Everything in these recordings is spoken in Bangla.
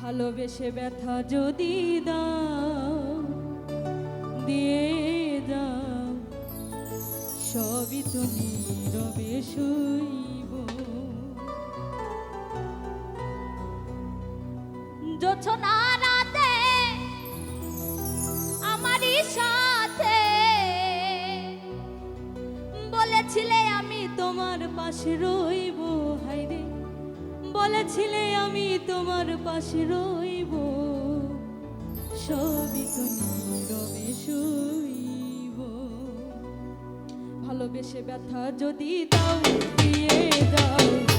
ভালোবেসে ব্যথা যদি দাও, দিয়ে দাও। সবই তো নীরবে শুইব। রাতে আমারই সাথে বলেছিলে আমি তোমার পাশে রইব। হাইরে বলেছিলে আমি তোমার পাশে রইব। সবই তো নীরবে শুইব। ভালোবেসে ব্যথা যদি দাও দিয়ে দাও।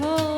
Oh.